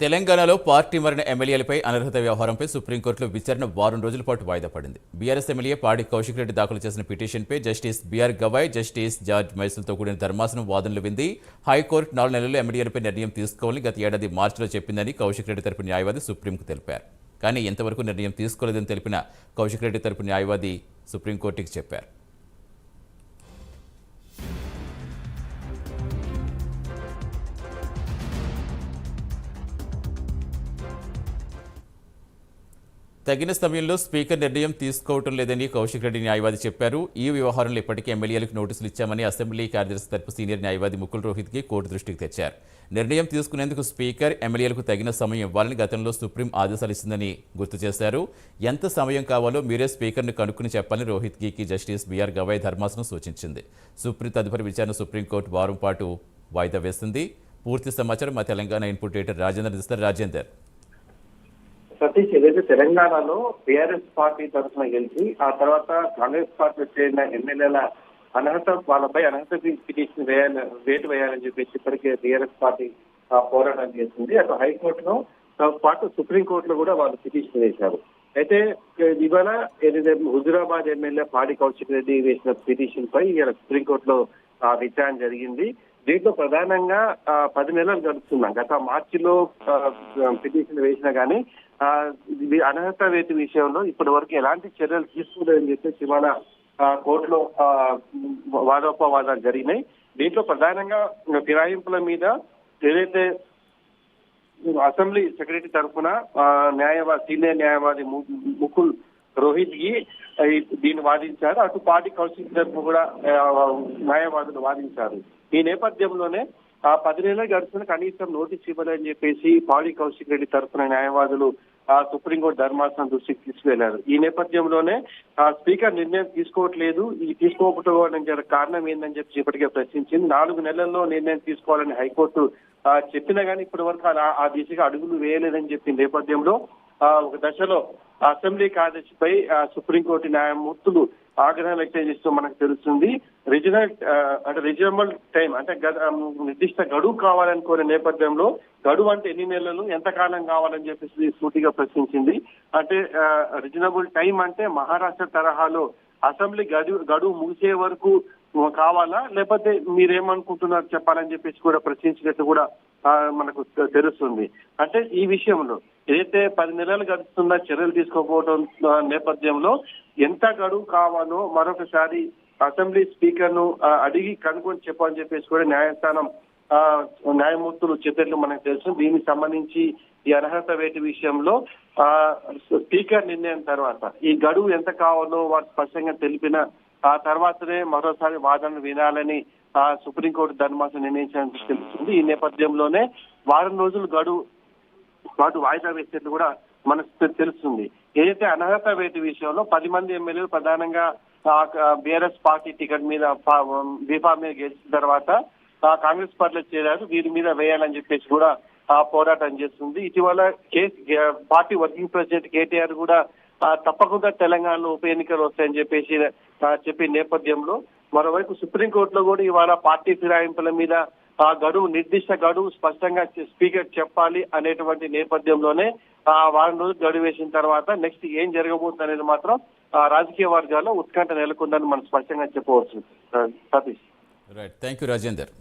తెలంగాణలో పార్టీ మారిన ఎమ్మెల్యేలపై అనర్హత వ్యవహారంపై సుప్రీంకోర్టులో విచారణ వారం రోజుల పాటు వాయిదా పడింది. బీఆర్ఎస్ ఎమ్మెల్యే పాడి కౌశిక్ రెడ్డి దాఖలు చేసిన పిటిషన్పై justice BR Gavai justice George మైసులతో కూడిన ధర్మాసనం వాదనలు వింది. హైకోర్టు నాలుగు నెలల్లో ఎమ్మెల్యేలపై నిర్ణయం తీసుకోవాలని గత ఏడాది మార్చిలో చెప్పిందని కౌశిక్ రెడ్డి తరపు న్యాయవాది సుప్రీంకు తెలిపారు. కానీ ఎంతవరకు నిర్ణయం తీసుకోలేదని తెలిపిన కౌశిక్ రెడ్డి తరపు న్యాయవాది సుప్రీంకోర్టుకి చెప్పారు. తగిన సమయంలో స్పీకర్ నిర్ణయం తీసుకోవటం లేదని కౌశిక్ రెడ్డి న్యాయవాది చెప్పారు. ఈ వ్యవహారంలో ఇప్పటికే ఎమ్మెల్యేలకు నోటీసులు ఇచ్చామని అసెంబ్లీ కార్యదర్శి తరపు సీనియర్ న్యాయవాది ముకుల్ రోహిత్కి కోర్టు దృష్టికి తెచ్చారు. నిర్ణయం తీసుకునేందుకు స్పీకర్ ఎమ్మెల్యేలకు తగిన సమయం ఇవ్వాలని గతంలో సుప్రీం ఆదేశాలు ఇచ్చిందని గుర్తు చేశారు. ఎంత సమయం కావాలో మీరే స్పీకర్ను కనుక్కుని చెప్పాలని రోహిత్ గీకి జస్టిస్ బీఆర్ గవాయ్ ధర్మాసనం సూచించింది. సుప్రీం తదుపరి విచారణ సుప్రీంకోర్టు వారం పాటు వాయిదా వేస్తుంది పూర్తి సమాచారం మా తెలంగాణ ఇన్పుట్ ఎడిటర్ రాజేందర్ ఇస్తారు రాజేందర్. సతీష్ ఏదైతే తెలంగాణలో బీఆర్ఎస్ పార్టీ తరఫున గెలిచి ఆ తర్వాత కాంగ్రెస్ పార్టీ చేరిన ఎమ్మెల్యేల అనర్హత వాళ్ళపై అనర్హత పిటిషన్ వేయాలి వేటు వేయాలని చెప్పేసి ఇప్పటికే బీఆర్ఎస్ పార్టీ ఆ, పోరాటం చేసింది. అటు హైకోర్టులో పాటు సుప్రీంకోర్టులో కూడా వాళ్ళు పిటిషన్ వేశారు. అయితే ఇవాళ ఏదైతే హుజురాబాద్ ఎమ్మెల్యే పాడి కౌశిక్ రెడ్డి వేసిన పిటిషన్ పై ఇవాళ సుప్రీంకోర్టులో ఆ, విచారణ జరిగింది. దీంట్లో ప్రధానంగా పది నెలలు గడుపుతున్నాం. గత మార్చిలో పిటిషన్ వేసినా కానీ ఇది అనర్హత వేతి విషయంలో ఇప్పటి వరకు ఎలాంటి చర్యలు తీసుకోలేదని చెప్పేసి ఇవాళ కోర్టులో వాదోపవాదాలు జరిగినాయి. దీంట్లో ప్రధానంగా ఫిరాయింపుల మీద ఏదైతే అసెంబ్లీ సెక్రటరీ తరఫున న్యాయవాది సీనియర్ న్యాయవాది ము- ముకుల్ రోహిత్కి దీన్ని వాదించారు. అటు పార్టీ కౌన్సిల్ తరఫున కూడా న్యాయవాదులు వాదించారు. ఈ నేపథ్యంలోనే ఆ పది నెలలు గడిచిన కనీసం నోటీస్ ఇవ్వాలని చెప్పేసి పాడి కౌశిక్ రెడ్డి తరఫున న్యాయవాదులు ఆ సుప్రీంకోర్టు ధర్మాసనం దృష్టికి తీసుకువెళ్ళారు. ఈ నేపథ్యంలోనే ఆ స్పీకర్ నిర్ణయం తీసుకోవట్లేదు. ఈ తీసుకోకపోవడం కారణం ఏందని చెప్పి ఇప్పటికే ప్రశ్నించింది. నాలుగు నెలల్లో నిర్ణయం తీసుకోవాలని హైకోర్టు చెప్పినా కానీ ఇప్పటి వరకు ఆ దిశగా అడుగులు వేయలేదని చెప్పిన నేపథ్యంలో ఆ, ఒక దశలో అసెంబ్లీ కార్యదర్శిపై సుప్రీంకోర్టు న్యాయమూర్తులు ఆగ్రహం వ్యక్తం చేస్తూ మనకు తెలుస్తుంది. రీజనల్ అంటే రీజనబుల్ టైం అంటే నిర్దిష్ట గడువు కావాలనుకునే నేపథ్యంలో గడువు అంటే ఎన్ని నెలలు ఎంతకాలం కావాలని చెప్పేసి సూటిగా ప్రశ్నించింది. అంటే రీజనబుల్ టైం అంటే మహారాష్ట్ర తరహాలో అసెంబ్లీ గడువు గడువు ముగిసే వరకు కావాలా? లేకపోతే మీరేమనుకుంటున్నారు చెప్పాలని చెప్పేసి కూడా ప్రశ్నించినట్టు కూడా మనకు తెలుస్తుంది. అంటే ఈ విషయంలో ఏదైతే పది నెలలు గడుస్తున్న చర్యలు తీసుకోకపోవడం నేపథ్యంలో ఎంత గడువు కావాలో మరొకసారి అసెంబ్లీ స్పీకర్ను అడిగి కనుక్కొని చెప్పని చెప్పేసి కూడా న్యాయస్థానం న్యాయమూర్తులు చెప్పినట్లు మనకు తెలుసు. దీనికి సంబంధించి ఈ అర్హత వేటి విషయంలో ఆ స్పీకర్ నిర్ణయం తర్వాత ఈ గడువు ఎంత కావాలో వారు స్పష్టంగా తెలిపిన ఆ తర్వాతనే మరోసారి వాదనలు వినాలని ఆ సుప్రీంకోర్టు ధర్మాసనం నిర్ణయించినట్టు తెలుస్తుంది. ఈ నేపథ్యంలోనే వారం రోజులు గడువు వాటి వాయిదా వేసేది కూడా మనకు తెలుస్తుంది. ఏదైతే అనర్హత వేటి విషయంలో పది మంది ఎమ్మెల్యేలు ప్రధానంగా బీఆర్ఎస్ పార్టీ టికెట్ మీద బీఫా మీద గెలిచిన తర్వాత కాంగ్రెస్ పార్టీలో చేరారు. వీరి మీద వేయాలని చెప్పేసి కూడా ఆ పోరాటం చేస్తుంది. ఇటీవల కేస్ పార్టీ వర్కింగ్ ప్రెసిడెంట్ కేటీఆర్ కూడా తప్పకుండా తెలంగాణలో ఉప ఎన్నికలు వస్తాయని చెప్పేసి చెప్పే నేపథ్యంలో మరోవైపు సుప్రీంకోర్టులో కూడా ఇవాళ పార్టీ ఫిరాయింపుల మీద ఆ గడువు నిర్దిష్ట గడువు స్పష్టంగా స్పీకర్ చెప్పాలి అనేటువంటి నేపథ్యంలోనే ఆ వారం రోజులు గడువు వేసిన తర్వాత నెక్స్ట్ ఏం జరగబోతుంది అనేది మాత్రం రాజకీయ వర్గాల్లో ఉత్కంఠ నెలకొందని మనం స్పష్టంగా చెప్పవచ్చు. Satish. Right thank you Rajender